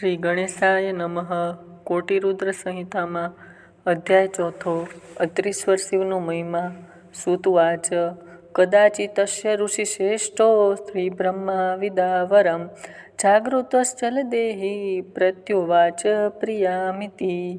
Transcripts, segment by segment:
શ્રી ગણેશાય નમઃ. કોટિરુદ્ર સંહિતામાં અધ્યાય ચોથો, અત્રીશ્વર શિવનો મહિમા. સુતવાચ કદાચિતસ્ય ઋષિશ્રેષ્ઠો સ્ત્રી બ્રહ્મા વિદાવરમ. જાગૃતશ્ચલ દેહી પ્રત્યુવાચ પ્રિયામિતિ.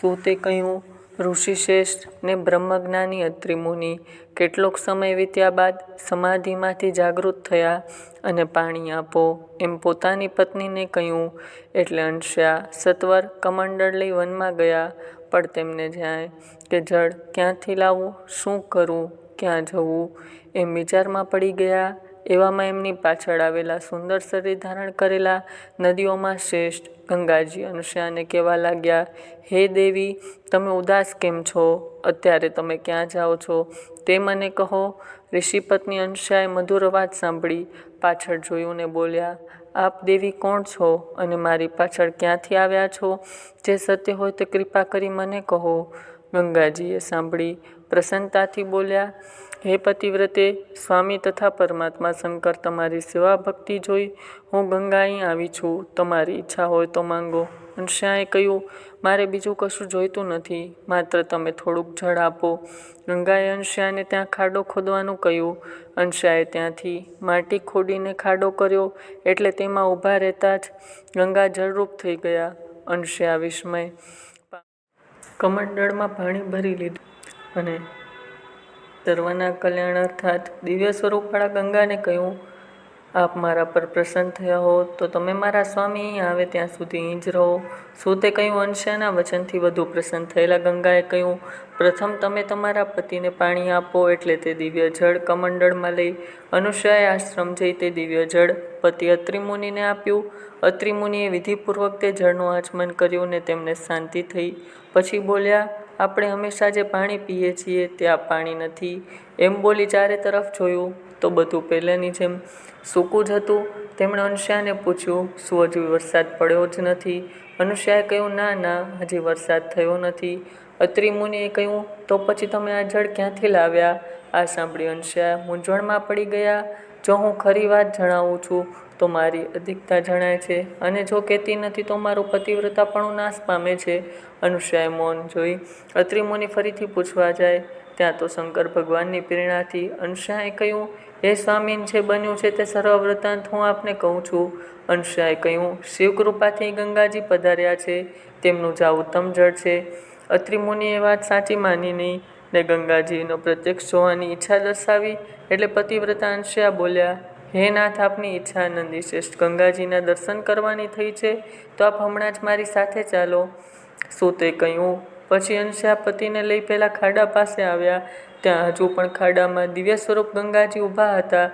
સુતે કહ્યું ઋષિશ્રેષ્ઠ ને બ્રહ્મજ્ઞાની અત્રિ મુનિ કેટલોક સમય વીત્યા બાદ સમાધિમાંથી જાગૃત થયા અને પાણી આપો એમ પોતાની પત્નીને કહ્યું. એટલે અંશ્યા સત્વર કમંડળ વનમાં ગયા, પણ તેમને જાય કે જળ ક્યાંથી લાવવું શું કરવું ક્યાં જવું એમ વિચારમાં પડી ગયા. એવામાં એમની પાછળ આવેલા સુંદર શરીર ધારણ કરેલા નદીઓમાં શ્રેષ્ઠ ગંગાજી અનુષ્યાને કહેવા લાગ્યા, હે દેવી, તમે ઉદાસ કેમ છો? અત્યારે તમે ક્યાં જાઓ છો? તે મને કહો. ઋષિપત્ની અંશાએ મધુર અવાજ સાંભળી, પાછળ જોયું ને બોલ્યા આપ દેવી કોણ છો અને મારી પાછળ ક્યાંથી આવ્યા છો? જે સત્ય હોય તો કૃપા કરી મને કહો. ગંગાજીએ સાંભળી પ્રસન્નતાથી બોલ્યા, હે પતિવ્રતે, સ્વામી તથા પરમાત્મા શંકર તમારી સેવા ભક્તિ જોઈ હું ગંગા અહીં આવી છું. તમારી ઈચ્છા હોય તો માંગો. અંશ્યાએ કહ્યું, મારે બીજું કશું જોઈતું નથી. માત્ર તમે થોડુંક જળ આપો. ગંગાએ અંશ્યાને ત્યાં ખાડો ખોદવાનું કહ્યું. અંશ્યાએ ત્યાંથી માટી ખોડીને ખાડો કર્યો, એટલે તેમાં ઊભા રહેતા જ ગંગા જળરૂપ થઈ ગયા. અંશ્યા વિસ્મય કમંડળમાં પાણી ભરી લીધું અને સર્વના કલ્યાણ અર્થાત દિવ્ય સ્વરૂપવાળા ગંગાને કહ્યું આપ મારા પર પ્રસન્ન થયા હો, તો તમે મારા સ્વામી આવે ત્યાં સુધી જ રહો. શું તે કહ્યું અંશાના વચનથી વધુ પ્રસન્ન થયેલા ગંગાએ કહ્યું, પ્રથમ તમે તમારા પતિને પાણી આપો એટલે તે દિવ્ય જળ કમંડળમાં લઈ અનુષ્યાએ આશ્રમ જઈ તે દિવ્ય જળ પતિ અત્રિમુનિને આપ્યું. અત્રિમુનિએ વિધિપૂર્વક તે જળનું આચમન કર્યું ને તેમને શાંતિ થઈ. પછી બોલ્યા, આપણે હંમેશા જે પાણી પીએ છીએ તે આ પાણી નથી. એમ બોલી ચારે તરફ જોયું. તો બધું પહેલાંની જેમ સૂકું જ હતું. તેમણે અનુષ્યાને પૂછ્યું, શું હજુ વરસાદ પડ્યો જ નથી? અનુષ્યાએ કહ્યું, ના ના, હજી વરસાદ થયો નથી. અત્રિ મુનિએ કહ્યું, તો પછી તમે આ જળ ક્યાંથી લાવ્યા? આ સાંભળી અંશ્યા મૂંઝવણમાં પડી ગયા. જો હું ખરી વાત જણાવું છું, તો મારી અધિકતા જણાય છે, અને જો કહેતી નથી, તો મારું પતિવ્રતાપણું નાશ પામે છે. અનુષ્યાએ મૌન જોઈ. અત્રિ મુનિ ફરીથી પૂછવા જાય, ત્યાં તો શંકર ભગવાનની પ્રેરણાથી. અંશાએ કહ્યું હે સ્વામીન જે બન્યું છે તે સર્વ વૃત્તાંત હું આપને કહું છું. અંશાએ કહ્યું, શિવકૃપાથી ગંગાજી પધાર્યા છે, તેમનું જા ઉત્તમ જળ છે. અત્રિમુનિ એ વાત સાચી માની નહીં. ને ગંગાજીનો પ્રત્યક્ષ જોવાની ઈચ્છા દર્શાવી, એટલે પતિવ્રતા અંશ્યા બોલ્યા, હે નાથ, આપની ઈચ્છા નંદી શ્રેષ્ઠ ગંગાજીના દર્શન કરવાની થઈ છે, તો આપ હમણાં જ મારી સાથે ચાલો. શું તે કહ્યું પછી અંશા પતિને લઈ પહેલાં ખાડા પાસે આવ્યા. ત્યાં હજુ પણ ખાડામાં દિવ્ય સ્વરૂપ ગંગાજી ઊભા હતા.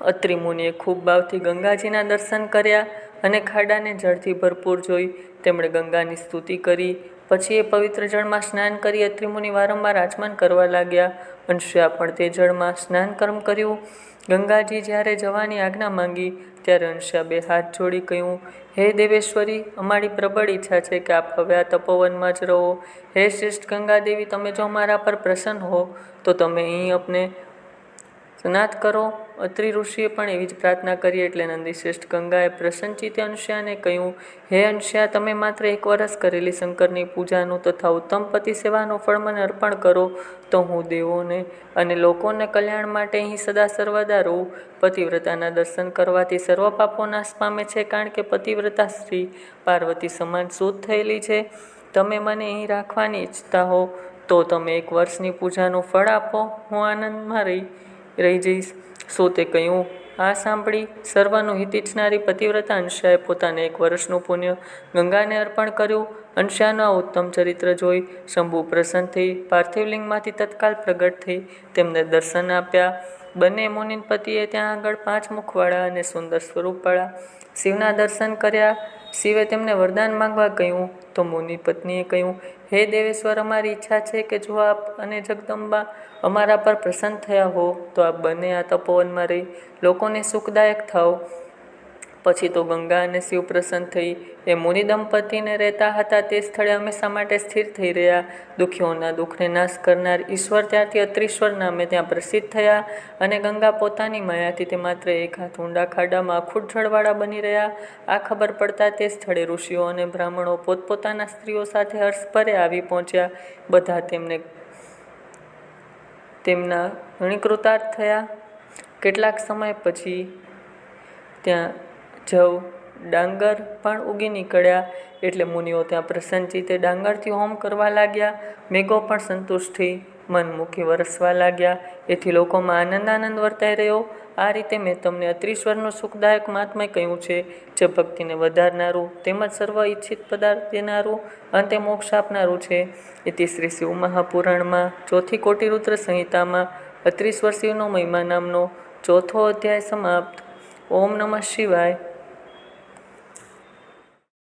અત્રિ મુનિએ ખૂબ ભાવથી ગંગાજીના દર્શન કર્યા અને ખાડાને જળથી ભરપૂર જોઈ. તેમણે ગંગાની સ્તુતિ કરી. પછી એ પવિત્ર જળમાં સ્નાન કરી અત્રિમુનિ વારંવાર આચમન કરવા લાગ્યા. અંશ્યા પણ તે જળમાં સ્નાન કર્મ કર્યું. ગંગાજી જ્યારે જવાની આજ્ઞા માંગી, ત્યારે અંશ્યા બે હાથ જોડી કહ્યું, હે દેવેશ્વરી, અમારી પ્રબળ ઈચ્છા છે કે આપ હવે આ તપોવનમાં જ રહો. હે શ્રેષ્ઠ ગંગાદેવી, તમે જો મારા પર પ્રસન્ન હો, તો તમે અહીં આપને સ્નાત કરો. અત્રિ ઋષિએ પણ એવી જ પ્રાર્થના કરી એટલે નંદી શ્રેષ્ઠ ગંગાએ પ્રસન્નચિતે અંશ્યાને કહ્યું, હે અંશ્યા તમે માત્ર એક વર્ષ કરેલી શંકરની પૂજાનું તથા ઉત્તમ પતિ સેવાનું ફળ મને અર્પણ કરો, તો હું દેવોને અને લોકોને કલ્યાણ માટે અહીં સદા સર્વદા રહું. પતિવ્રતાના દર્શન કરવાથી સર્વ પાપો નાશ પામે છે, કારણ કે પતિવ્રતા શ્રી પાર્વતી સમાન શુદ્ધ થયેલી છે. તમે મને અહીં રાખવાની ઈચ્છતા હો, તો તમે એક વર્ષની પૂજાનું ફળ આપો. હું આનંદમાં રહી રહી જઈશ. સો તે કહ્યું આ સાંભળી. સર્વનું હિત ઇચ્છનારી પતિવ્રતા અંશાએ પોતાને એક વર્ષનું પુણ્ય ગંગાને અર્પણ કર્યું. અંશાનું આ ઉત્તમ ચરિત્ર જોઈ શંભુ પ્રસન્ન થઈ, પાર્થિવલિંગમાંથી તત્કાલ પ્રગટ થઈ તેમને દર્શન આપ્યા. બંને મુનિન પતિએ ત્યાં આગળ પાંચ મુખવાળા અને સુંદર સ્વરૂપવાળા શિવના દર્શન કર્યા. શિવે તેમને વરદાન માંગવા કહ્યું. તો મુનિ પત્નીએ કહ્યું, હે દેવેશ્વર, અમારી ઈચ્છા છે કે જો આપ અને જગદંબા અમારા પર પ્રસન્ન થયા હો, તો આપ બંને આ તપોવનમાં રહી. લોકોને સુખદાયક થાઓ. પછી તો ગંગા અને શિવ પ્રસન્ન થઈ. એ મુનિ દંપતીને રહેતા હતા તે સ્થળે હંમેશા માટે સ્થિર થઈ રહ્યા? દુઃખીઓના દુઃખને નાશ કરનાર ઈશ્વર ત્યાંથી અત્રીશ્વર નામે ત્યાં પ્રસિદ્ધ થયા અને ગંગા પોતાની માયાથી તે માત્ર એક હાથ ઊંડા ખાડામાં અખૂટ જળવાળા બની રહ્યા. આ ખબર પડતા તે સ્થળે ઋષિઓ અને બ્રાહ્મણો પોતપોતાના સ્ત્રીઓ સાથે હર્ષભરે આવી પહોંચ્યા. બધા તેમને તેમના ઘણી કૃતાર્થ થયા. કેટલાક સમય પછી ત્યાં જવ, ડાંગર પણ ઉગી નીકળ્યા. એટલે મુનિઓ ત્યાં પ્રસન્નચિત્તે ડાંગરથી હોમ કરવા લાગ્યા. મેઘો પણ સંતુષ્ટથી મન મૂકી વરસવા લાગ્યા. એથી લોકોમાં આનંદ આનંદ વર્તાઈ રહ્યો. આ રીતે મેં તમને અત્રીશ્વરનું સુખદાયક મહાત્મય કહ્યું છે. જે ભક્તિને વધારનારું તેમજ સર્વ ઈચ્છિત પદાર્થ દેનારું અંતે મોક્ષ આપનારું છે. એથી શ્રી શિવ મહાપુરાણમાં ચોથી કોટી રુદ્ર સંહિતામાં અત્રીશ્વર શિવનો મહિમા નામનો ચોથો અધ્યાય સમાપ્ત. ઓમ નમઃ શિવાય.